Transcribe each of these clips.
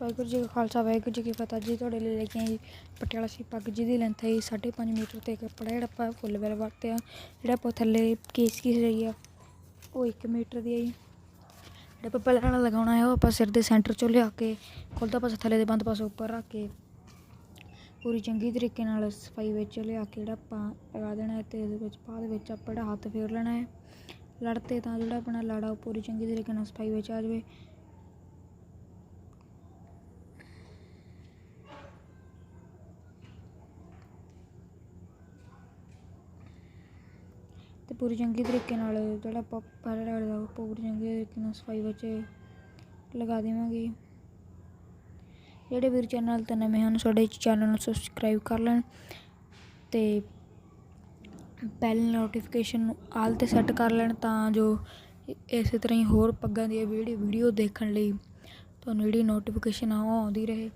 ਵਾਹਿਗੁਰੂ ਜੀ ਕਾ ਖਾਲਸਾ, ਵਾਹਿਗੁਰੂ ਜੀ ਕੀ ਫਤਿਹ ਜੀ। ਤੁਹਾਡੇ ਲਈ ਲੈ ਕੇ ਆਈ ਪਟਿਆਲਾ ਸੀ ਪੱਗ ਜਿਹਦੀ ਲੈਂਥ ਹੈ 5.5 ਮੀਟਰ ਤੇ ਕੱਪੜਾ ਜਿਹੜਾ ਆਪਾਂ ਫੁੱਲ ਵੈਲ ਵਰਤਿਆ। ਜਿਹੜਾ ਆਪਾਂ ਥੱਲੇ ਕੇਸ ਕੀ ਰਹੀ ਆ ਉਹ 1 ਮੀਟਰ ਦੀ ਆਈ ਜਿਹੜਾ ਆਪਾਂ ਪਹਿਲਾਂ ਵਾਲਾ ਲਗਾਉਣਾ ਹੈ, ਉਹ ਆਪਾਂ ਸਿਰ ਦੇ ਸੈਂਟਰ ਚੋਂ ਲਿਆ ਕੇ ਖੁੱਲਦਾ ਪਾਸਾ ਥੱਲੇ ਦੇ ਬੰਦ ਪਾਸੇ ਉੱਪਰ ਰੱਖ ਕੇ, ਪੂਰੀ ਚੰਗੀ ਤਰੀਕੇ ਨਾਲ ਸਫ਼ਾਈ ਵਿੱਚ ਲਿਆ ਕੇ ਜਿਹੜਾ ਆਪਾਂ ਲਗਾ ਦੇਣਾ ਹੈ ਤੇ ਇਹਦੇ ਵਿੱਚ ਬਾਅਦ ਵਿੱਚ ਆਪਾਂ ਜਿਹੜਾ ਹੱਥ ਫੇਰ ਲੈਣਾ ਹੈ। ਲੜਤੇ ਤਾਂ ਜਿਹੜਾ ਆਪਣਾ ਲਾੜਾ ਉਹ ਪੂਰੀ ਚੰਗੀ ਤਰੀਕੇ ਨਾਲ ਸਫ਼ਾਈ ਵਿੱਚ ਆ ਜਾਵੇ। ਪੂਰੀ ਚੰਗੀ ਤਰੀਕੇ ਨਾਲ ਜਿਹੜਾ ਆਪਾਂ ਪਹਿਲਾਂ ਲੜਦਾ ਉਹ ਪੂਰੀ ਚੰਗੀ ਤਰੀਕੇ ਨਾਲ ਸਫ਼ਾਈ ਵਿੱਚ ਲਗਾ ਦੇਵਾਂਗੇ। ਜਿਹੜੇ ਵੀਰ ਚੈਨਲ ਤੇ ਨਵੇਂ ਹਨ, ਸਾਡੇ ਚੈਨਲ ਨੂੰ ਸਬਸਕ੍ਰਾਈਬ ਕਰ ਲੈਣ ਤੇ ਬੈਲ ਨੋਟੀਫਿਕੇਸ਼ਨ ਨੂੰ ਆਲ ਤੇ ਸੈੱਟ ਕਰ ਲੈਣ ਤਾਂ ਜੋ ਇਸੇ ਤਰ੍ਹਾਂ ਹੀ ਹੋਰ ਪੱਗਾਂ ਦੀਆਂ ਵੀਡੀਓ ਵੀਡੀਓ ਦੇਖਣ ਲਈ ਤੁਹਾਨੂੰ ਜਿਹੜੀ ਨੋਟੀਫਿਕੇਸ਼ਨ ਆ ਉਹ ਆਉਂਦੀ ਰਹੇ।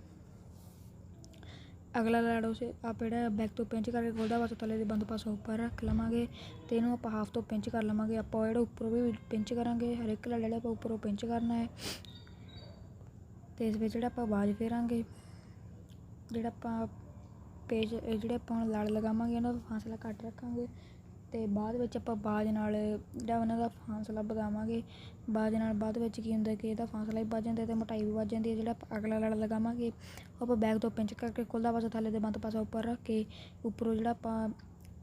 ਅਗਲਾ ਲੜ ਉਸੇ ਆਪਾਂ ਜਿਹੜਾ ਬੈਕ ਤੋਂ ਪਿੰਚ ਕਰਕੇ ਖੋਲਦਾ, ਬਸ ਤਲੇ ਦੇ ਬੰਦ ਪਾਸੋਂ ਉੱਪਰ ਰੱਖ ਲਵਾਂਗੇ ਤੇ ਇਹਨੂੰ ਆਪਾਂ ਹਾਫ ਤੋਂ ਪਿੰਚ ਕਰ ਲਵਾਂਗੇ। ਆਪਾਂ ਜਿਹੜਾ ਉੱਪਰੋਂ ਵੀ ਪਿੰਚ ਕਰਾਂਗੇ, ਹਰ ਇੱਕ ਲੜ ਜਿਹੜਾ ਆਪਾਂ ਉੱਪਰੋਂ ਪਿੰਚ ਕਰਨਾ ਹੈ। ਤੇ ਇਸ ਵਿੱਚ ਜਿਹੜਾ ਆਪਾਂ ਬਾਜ ਫੇਰਾਂਗੇ, ਜਿਹੜਾ ਆਪਾਂ ਪੇਜ ਜਿਹੜੇ ਆਪਾਂ ਲੜ ਲਗਾਵਾਂਗੇ ਉਹਨਾਂ ਦਾ ਫਾਸਲਾ ਘੱਟ ਰੱਖਾਂਗੇ। ਅਤੇ ਬਾਅਦ ਵਿੱਚ ਆਪਾਂ ਬਾਜ ਨਾਲ ਜਿਹੜਾ ਉਹਨਾਂ ਦਾ ਫਾਸਲਾ ਵਧਾਵਾਂਗੇ ਬਾਜ ਨਾਲ ਬਾਅਦ ਵਿੱਚ ਕੀ ਹੁੰਦਾ ਕਿ ਇਹਦਾ ਫਾਸਲਾ ਵੀ ਵੱਧ ਜਾਂਦਾ ਅਤੇ ਮੋਟਾਈ ਵੀ ਵੱਧ ਜਾਂਦੀ ਹੈ, ਜਿਹੜਾ ਆਪਾਂ ਅਗਲਾ ਲੜ ਲਗਾਵਾਂਗੇ, ਉਹ ਆਪਾਂ ਬੈਗ ਤੋਂ ਪਿੰਚ ਕਰਕੇ ਖੁੱਲਦਾ ਪਾਸਾ ਥੱਲੇ ਦੇ ਬੰਦ ਪਾਸਾ ਉੱਪਰ ਰੱਖ ਕੇ ਉੱਪਰੋਂ ਜਿਹੜਾ ਆਪਾਂ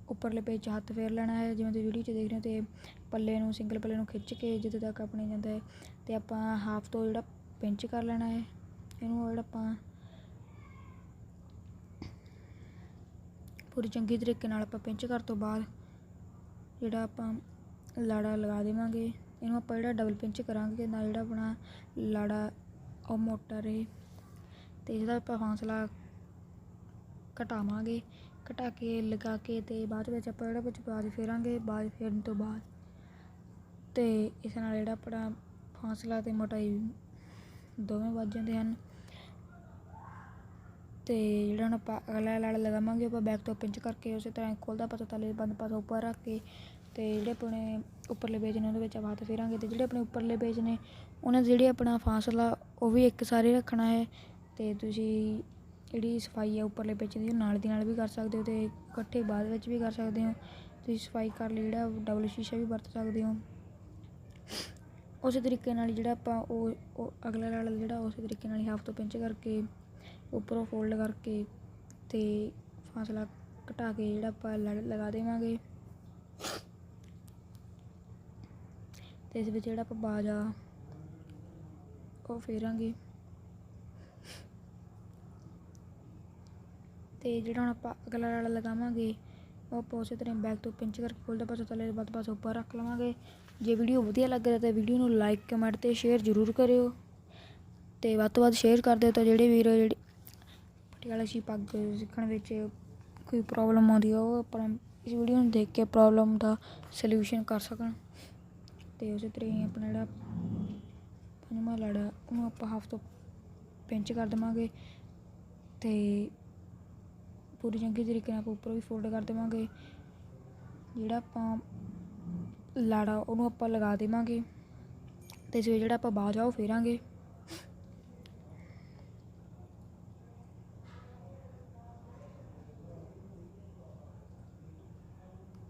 ਉੱਪਰਲੇ ਪੇਜ 'ਚ ਹੱਥ ਫੇਰ ਲੈਣਾ ਹੈ, ਜਿਵੇਂ ਤੁਸੀਂ ਵੀਡੀਓ 'ਚ ਦੇਖ ਰਹੇ ਹੋ ਤੇ ਪੱਲੇ ਨੂੰ ਸਿੰਗਲ ਪੱਲੇ ਨੂੰ ਖਿੱਚ ਕੇ ਜਿੱਥੇ ਤੱਕ ਆਪਣੇ ਜਾਂਦਾ ਹੈ ਤੇ ਆਪਾਂ ਹਾਫ ਤੋਂ ਜਿਹੜਾ ਪਿੰਚ ਕਰ ਲੈਣਾ ਹੈ, ਇਹਨੂੰ ਜਿਹੜਾ ਆਪਾਂ ਪੂਰੀ ਚੰਗੀ ਤਰੀਕੇ ਨਾਲ ਆਪਾਂ ਪਿੰਚ ਕਰ ਤੋਂ ਬਾਅਦ ਜਿਹੜਾ ਆਪਾਂ ਲਾੜਾ ਲਗਾ ਦੇਵਾਂਗੇ, ਇਹਨੂੰ ਆਪਾਂ ਜਿਹੜਾ ਡਬਲ ਪਿੰਚ ਕਰਾਂਗੇ ਨਾਲ ਜਿਹੜਾ ਆਪਣਾ ਲਾੜਾ ਉਹ ਮੋਟਾ ਰਹੇ ਤੇ ਇਹਦਾ ਆਪਾਂ ਹੌਸਲਾ ਘਟਾਵਾਂਗੇ। ਘਟਾ ਕੇ ਲਗਾ ਕੇ ਤੇ ਬਾਅਦ ਵਿੱਚ ਆਪਾਂ ਜਿਹੜਾ ਵਿੱਚ ਬਾਜ ਫੇਰਾਂਗੇ ਬਾਜ ਫੇਰਨ ਤੋਂ ਬਾਅਦ। ਤੇ ਇਸ ਨਾਲ ਜਿਹੜਾ ਆਪਣਾ ਹੌਸਲਾ ਤੇ ਮੋਟਾਈ ਦੋਵੇਂ ਵੱਧ ਜਾਂਦੇ ਹਨ। ਅਤੇ ਜਿਹੜਾ ਹੁਣ ਆਪਾਂ ਅਗਲਾ ਲੜ ਲਗਾਵਾਂਗੇ, ਆਪਾਂ ਬੈਕ ਤੋਂ ਪਿੰਚ ਕਰਕੇ ਉਸੇ ਤਰ੍ਹਾਂ ਖੋਲਦਾ ਪਤਾ ਥੱਲੇ ਬੰਦ ਪਾਸਾ ਉੱਪਰ ਰੱਖ ਕੇ ਅਤੇ ਜਿਹੜੇ ਆਪਣੇ ਉੱਪਰਲੇ ਪੇਜ ਨੇ ਉਹਦੇ ਵਿੱਚ ਆਪਾਂ ਫੇਰਾਂਗੇ ਅਤੇ ਜਿਹੜੇ ਆਪਣੇ ਉੱਪਰਲੇ ਪੇਜ ਨੇ, ਉਹਨਾਂ ਦਾ ਜਿਹੜੇ ਆਪਣਾ ਫਾਸਲਾ, ਉਹ ਵੀ ਇੱਕ ਸਾਰੇ ਰੱਖਣਾ ਹੈ ਅਤੇ ਤੁਸੀਂ ਜਿਹੜੀ ਸਫ਼ਾਈ ਹੈ ਉੱਪਰਲੇ ਪੇਜ ਦੀ, ਉਹ ਨਾਲ ਦੀ ਨਾਲ ਵੀ ਕਰ ਸਕਦੇ ਹੋ ਅਤੇ ਇਕੱਠੇ ਬਾਅਦ ਵਿੱਚ ਵੀ ਕਰ ਸਕਦੇ ਹੋ। ਤੁਸੀਂ ਸਫ਼ਾਈ ਕਰ ਲਈ ਜਿਹੜਾ ਡਬਲ ਸ਼ੀਸ਼ਾ ਵੀ ਵਰਤ ਸਕਦੇ ਹੋ। ਉਸੇ ਤਰੀਕੇ ਨਾਲ ਜਿਹੜਾ ਆਪਾਂ ਉਹ ਉਹ ਅਗਲਾ ਲੜ ਜਿਹੜਾ ਉਸੇ ਤਰੀਕੇ ਨਾਲ ਹਾਫ ਤੋਂ ਪਿੰਚ ਕਰਕੇ ਉੱਪਰੋਂ ਫੋਲਡ ਕਰਕੇ ਤੇ ਫਾਸਲਾ ਘਟਾ ਕੇ ਜਿਹੜਾ ਆਪਾਂ ਲੜ ਲਗਾ ਦੇਵਾਂਗੇ। ਤੇ ਇਸ ਵਿੱਚ ਜਿਹੜਾ ਆਪਾਂ ਬਾਜ ਆ, ਉਹ ਫੇਰਾਂਗੇ। ਤੇ ਜਿਹੜਾ ਹੁਣ ਆਪਾਂ ਅਗਲਾ ਲੜ ਲਗਾਵਾਂਗੇ, ਉਹ ਆਪਾਂ ਉਸੇ ਤਰ੍ਹਾਂ ਬੈਕ ਤੋਂ ਪਿੰਚ ਕਰਕੇ ਖੋਲ੍ਹਦਾ ਪਾਸਾ ਥੱਲੇ ਵੱਧ ਪਾਸਾ ਉੱਪਰ ਰੱਖ ਲਵਾਂਗੇ। ਜੇ ਵੀਡੀਓ ਵਧੀਆ ਲੱਗ ਰਿਹਾ ਤਾਂ ਵੀਡੀਓ ਨੂੰ ਲਾਈਕ ਕਮੈਂਟ ਤੇ ਸ਼ੇਅਰ ਜ਼ਰੂਰ ਕਰਿਓ। ਤੇ ਵੱਧ ਤੋਂ ਵੱਧ ਸ਼ੇਅਰ ਕਰ ਦਿਓ ਤਾਂ ਜਿਹੜੇ ਵੀਰ, ਜਿਹੜੀ ਪਟਿਆਲਾ ਸੀ, ਪੱਗ ਸਿੱਖਣ ਵਿੱਚ ਕੋਈ ਪ੍ਰੋਬਲਮ ਆਉਂਦੀ ਆ, ਉਹ ਆਪਾਂ ਇਸ ਵੀਡੀਓ ਨੂੰ ਦੇਖ ਕੇ ਪ੍ਰੋਬਲਮ ਦਾ ਸੋਲੂਸ਼ਨ ਕਰ ਸਕਣ। ਤੇ ਉਸੇ ਤਰ੍ਹਾਂ ਹੀ ਆਪਣਾ ਜਿਹੜਾ ਪੰਜਵਾਂ ਲੜਾ, ਉਹਨੂੰ ਆਪਾਂ ਹਾਫ ਤੋਂ ਪਿੰਚ ਕਰ ਦੇਵਾਂਗੇ ਤੇ ਪੂਰੀ ਚੰਗੀ ਤਰੀਕੇ ਨਾਲ ਆਪਾਂ ਉੱਪਰ ਵੀ ਫੋਲਡ ਕਰ ਦੇਵਾਂਗੇ। ਜਿਹੜਾ ਆਪਾਂ ਲੜਾ, ਉਹਨੂੰ ਆਪਾਂ ਲਗਾ ਦੇਵਾਂਗੇ ਤੇ ਇਸ ਜਿਹੜਾ ਆਪਾਂ ਬਾਜ ਆ, ਉਹ ਫੇਰਾਂਗੇ।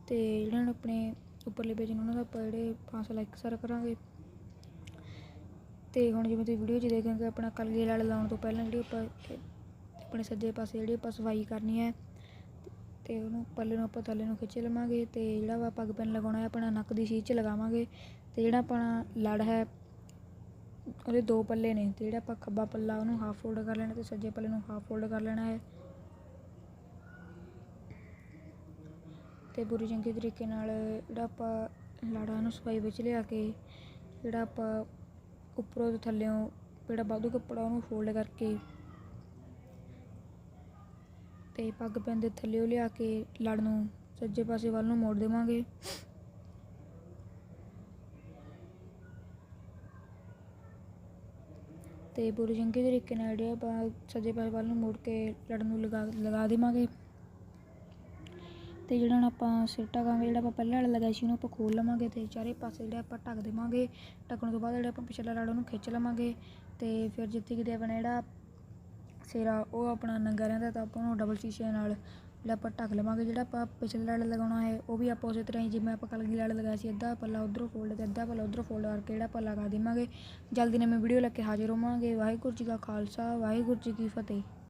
ਅਤੇ ਜਿਹੜੇ ਹੁਣ ਆਪਣੇ ਉੱਪਰਲੇ ਪੇਜ ਨੇ ਉਹਨਾਂ ਦਾ ਆਪਾਂ ਜਿਹੜੇ ਫਾਸਲਾ ਇੱਕ ਸਰ ਕਰਾਂਗੇ। ਤੇ ਹੁਣ ਜਿਵੇਂ ਤੁਸੀਂ ਵੀਡੀਓ 'ਚ ਦੇਖੋਗੇ, ਆਪਣਾ ਕਲਗੀ ਲੜ ਲਾਉਣ ਤੋਂ ਪਹਿਲਾਂ ਜਿਹੜੀ ਆਪਾਂ ਆਪਣੇ ਸੱਜੇ ਪਾਸੇ ਜਿਹੜੀ ਆਪਾਂ ਸਫ਼ਾਈ ਕਰਨੀ ਹੈ, ਤੇ ਉਹਨੂੰ ਪੱਲੇ ਨੂੰ ਆਪਾਂ ਥੱਲੇ ਨੂੰ ਖਿੱਚ ਲਵਾਂਗੇ ਤੇ ਜਿਹੜਾ ਵਾ ਪੱਗ ਪੈਨ ਲਗਾਉਣਾ ਹੈ, ਆਪਣਾ ਨੱਕ ਦੀ ਸੀਟ 'ਚ ਲਗਾਵਾਂਗੇ ਤੇ ਜਿਹੜਾ ਆਪਣਾ ਲੜ ਹੈ, ਉਹਦੇ ਦੋ ਪੱਲੇ ਨੇ ਤੇ ਜਿਹੜਾ ਆਪਾਂ ਖੱਬਾ ਪੱਲਾ ਉਹਨੂੰ ਹਾਫ ਫੋਲਡ ਕਰ ਲੈਣਾ ਤੇ ਸੱਜੇ ਪੱਲੇ ਨੂੰ ਹਾਫ ਫੋਲਡ ਕਰ ਲੈਣਾ ਹੈ। ਅਤੇ ਪੂਰੀ ਚੰਗੇ ਤਰੀਕੇ ਨਾਲ ਜਿਹੜਾ ਆਪਾਂ ਲਾੜਾ ਨੂੰ ਸਫ਼ਾਈ ਵਿੱਚ ਲਿਆ ਕੇ ਜਿਹੜਾ ਆਪਾਂ ਉੱਪਰੋਂ ਤੇ ਥੱਲਿਓਂ ਜਿਹੜਾ ਵਾਧੂ ਕੱਪੜਾ ਉਹਨੂੰ ਫੋਲਡ ਕਰਕੇ ਤੇ ਪੱਗ ਪੈਂਦੇ ਥੱਲਿਓਂ ਲਿਆ ਕੇ ਲੜ ਨੂੰ ਸੱਜੇ ਪਾਸੇ ਵੱਲ ਨੂੰ ਮੋੜ ਦੇਵਾਂਗੇ। ਤੇ ਪੂਰੀ ਚੰਗੇ ਤਰੀਕੇ ਨਾਲ ਜਿਹੜੇ ਆਪਾਂ ਸੱਜੇ ਪਾਸੇ ਵੱਲ ਨੂੰ ਮੋੜ ਕੇ ਲੜ ਨੂੰ ਲਗਾ ਲਗਾ ਦੇਵਾਂਗੇ। ਤੇ ਜਿਹੜਾ ਹੁਣ ਆਪਾਂ ਸਿਰ ਢਕਾਂਗੇ, ਜਿਹੜਾ ਆਪਾਂ ਪਹਿਲਾਂ ਵਾਲਾ ਲਗਾਇਆ ਸੀ, ਉਹਨੂੰ ਆਪਾਂ ਖੋਲ ਲਵਾਂਗੇ ਤੇ ਚਾਰੇ ਪਾਸੇ ਜਿਹੜਾ ਆਪਾਂ ਢੱਕ ਦੇਵਾਂਗੇ। ਢੱਕਣ ਤੋਂ ਬਾਅਦ ਜਿਹੜਾ ਆਪਾਂ ਪਿਛਲਾ ਲੜ ਉਹਨੂੰ ਖਿੱਚ ਲਵਾਂਗੇ ਤੇ ਫਿਰ ਜਿੱਥੇ ਕਿਤੇ ਆਪਣਾ ਜਿਹੜਾ ਸਿਰਾ, ਉਹ ਆਪਣਾ ਨੰਗਾ ਰਹਿੰਦਾ ਤਾਂ ਆਪਾਂ ਉਹਨੂੰ ਡਬਲ ਸ਼ੀਸ਼ੇ ਨਾਲ ਜਿਹੜਾ ਆਪਾਂ ਢੱਕ ਲਵਾਂਗੇ। ਜਿਹੜਾ ਆਪਾਂ ਪਿਛਲੇ ਲੜ ਲਗਾਉਣਾ ਹੈ, ਉਹ ਵੀ ਆਪਾਂ ਉਸੇ ਤਰ੍ਹਾਂ ਹੀ, ਜਿਵੇਂ ਆਪਾਂ ਕਲਗੀ ਲੜ ਲਗਾਇਆ ਸੀ, ਅੱਧਾ ਪੱਲਾ ਉਧਰੋਂ ਫੋਲਡ ਤੇ ਅੱਧਾ ਪੱਲਾ ਉਧਰੋਂ ਫੋਲਡ ਕਰਕੇ ਜਿਹੜਾ ਆਪਾਂ ਲਗਾ ਦੇਵਾਂਗੇ। ਜਲਦੀ ਨਵੀਂ ਵੀਡੀਓ ਲੈ ਕੇ ਹਾਜ਼ਰ ਹੋਵਾਂਗੇ। ਵਾਹਿਗੁਰੂ ਜੀ ਕਾ ਖਾਲਸਾ, ਵਾਹਿਗੁਰੂ ਜੀ ਕੀ ਫਤਿਹ।